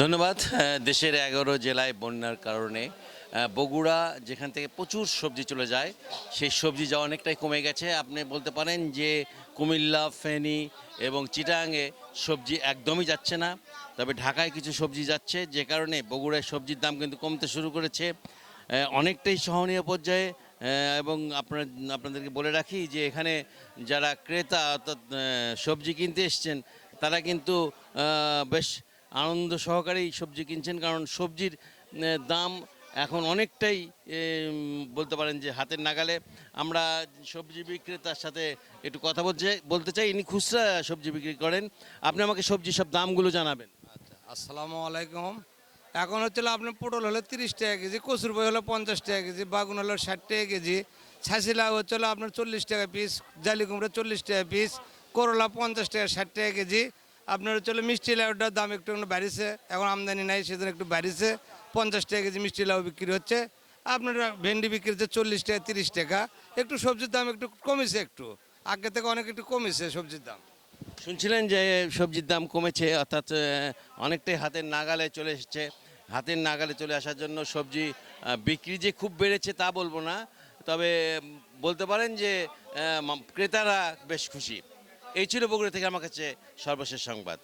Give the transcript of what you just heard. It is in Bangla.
ধন্যবাদ। দেশের এগারো জেলায় বন্যার কারণে বগুড়া যেখান থেকে প্রচুর সবজি চলে যায়, সেই সবজি যাওয়া অনেকটাই কমে গেছে। আপনি বলতে পারেন যে কুমিল্লা, ফেনী এবং চিটাঙ্গে সবজি একদমই যাচ্ছে না। তবে ঢাকায় কিছু সবজি যাচ্ছে, যে কারণে বগুড়ায় সবজির দাম কিন্তু কমতে শুরু করেছে। অনেকটাই সহনীয় পর্যায়ে এবং আপনার, আপনাদেরকে বলে রাখি যে এখানে যারা ক্রেতা অর্থাৎ সবজি কিনতে এসছেন, তারা কিন্তু বেশ আনন্দ সহকারেই সবজি কিনছেন, কারণ সবজির দাম এখন অনেকটাই বলতে পারেন যে হাতের নাগালে। আমরা সবজি বিক্রেতার সাথে একটু কথা বলছে, বলতে চাই, ইনি খুচরা সবজি বিক্রি করেন। আপনি আমাকে সবজির সব দামগুলো জানাবেন। আচ্ছা আসসালামু আলাইকুম। এখন হচ্ছে আপনার পটল হলো তিরিশ টাকা কেজি, কচুর বই হলো পঞ্চাশ টাকা কেজি, বাগুন হলো ষাট টাকা কেজি ছাঁচি লাউ হচ্ছে হলো আপনার চল্লিশ টাকা পিস জালি কুমড়া চল্লিশ টাকা পিস করলা পঞ্চাশ টাকা, ষাট টাকা কেজি আপনার চলে মিষ্টি লাউটার দাম একটু বাড়িছে, এখন আমদানি নাই, সেজন্য একটু বাড়িছে। পঞ্চাশ টাকা কেজি মিষ্টি লাউ বিক্রি হচ্ছে। আপনার ভেন্ডি বিক্রি হচ্ছে চল্লিশ টাকা, তিরিশ টাকা। একটু সবজির দাম একটু কমেছে একটু। আগে থেকে অনেক একটু কমেছে সবজির দাম। শুনছিলেন যে সবজির দাম কমেছে, অর্থাৎ অনেকটাই হাতের নাগালে চলে এসেছে। হাতের নাগালে চলে আসার জন্য সবজি বিক্রি যে খুব বেড়েছে তা বলব না। তবে বলতে পারেন যে ক্রেতারা বেশ খুশি। এই ছিল বগুড়া থেকে আমার কাছে সর্বশেষ সংবাদ।